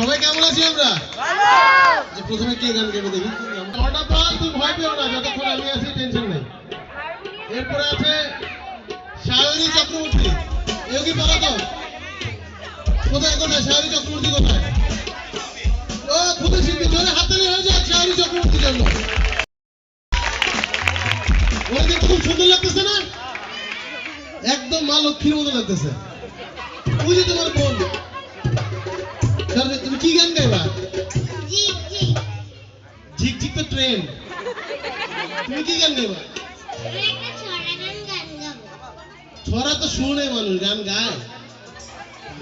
সবাই কেমন আছি আমরা? যে প্রথমে কে গান গাইবে দেখি? নটা পাল তুমি ভয় পেও না যতক্ষণ আমি আছি টেনশন নেই। এরপরে আছে সায়নী চক্রবর্তী। এও কি পালা তো? কোথায় কোথায়? সায়নী চক্রবর্তী কোথায়? ও খুদে শিল্পী জোরে হাততালি হয়ে যাক সায়নী চক্রবর্তীর জন্য। ওরা দেখতে খুব সুন্দর লাগতেছে না? একদম মা লক্ষ্মীর মতো লাগতেছে। ওই যে কি গান গাইবা? ঝিকঝিক তো ট্রেন। তুমি কি গান গাইবা? ছড়া তো শুনে মানুষ গান গায়।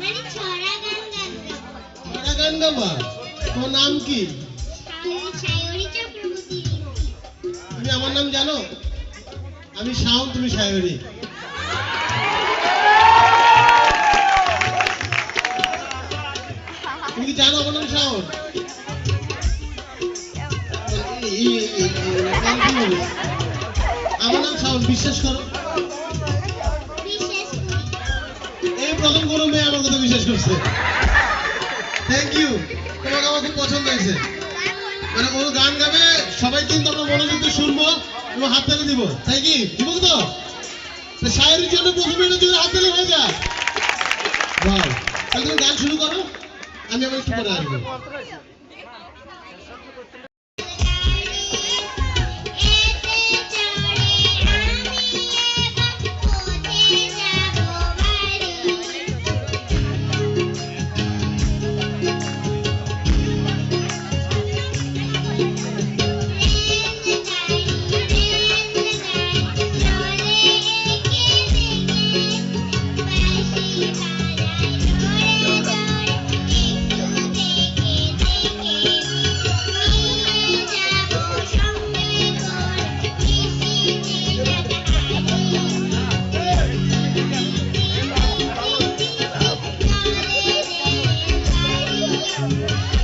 মানে ছড়া গান গাবো। তোমার নাম কি? তুমি আমার নাম জানো? আমি শাওন তুমি সায়রি। তুমি কি জানো আমার নাম শাওন? আমার নাম শাওন বিশ্বাস করো এই প্রথম কোনো মেয়ে আমার কথা বিশ্বাস করছে থ্যাংক ইউ তোমাকে আমার খুব পছন্দ হয়েছে মানে ও গান গাবে সবাই কিন্তু আমরা মনোযোগ দিয়ে শুনব এবং হাত তালি দিব তাই কি দিব তো তো জন্য প্রথমে এটা হাত তালি হয়ে যায় তাহলে তুমি গান শুরু করো A minha mãe é ficou Thank you.